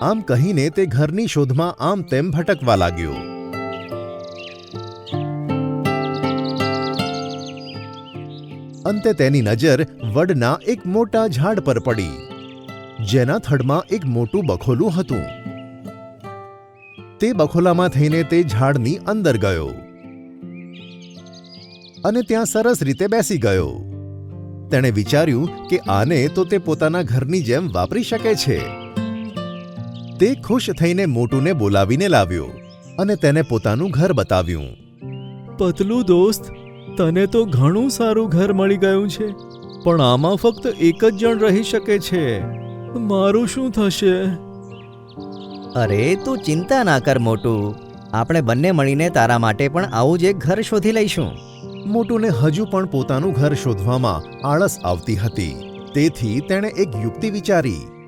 આમ કહીને તે ઘરની શોધમાં આમ તેમ ભટકવા લાગ્યો. અંતે તેની નજર વડના એક મોટા ઝાડ પર પડી, જેના થડમાં એક મોટું બખોલું હતું. તે બખોલામાં થઈને તે ઝાડની અંદર ગયો અને ત્યાં સરસ રીતે બેસી ગયો. તેણે વિચાર્યું કે આને તો તે પોતાના ઘરની જેમ વાપરી શકે છે. તે ખુશ થઈને મોટુને બોલાવીને લાવ્યો અને તેને પોતાનું ઘર બતાવ્યું. પતલું દોસ્ત તને તો ઘણું સારું ઘર મળી ગયું છે પણ આમાં ફક્ત એક જ જણ રહી શકે છે. મારું શું થશે? અરે તું ચિંતા ના કર મોટું. આપણે બંને મળીને તારા માટે પણ આવું જ એક ઘર શોધી લઈશું. મોટુને હજુ પણ પોતાનું ઘર શોધવામાં આળસ આવતી હતી. તેથી તેણે એક યુક્તિ વિચારી.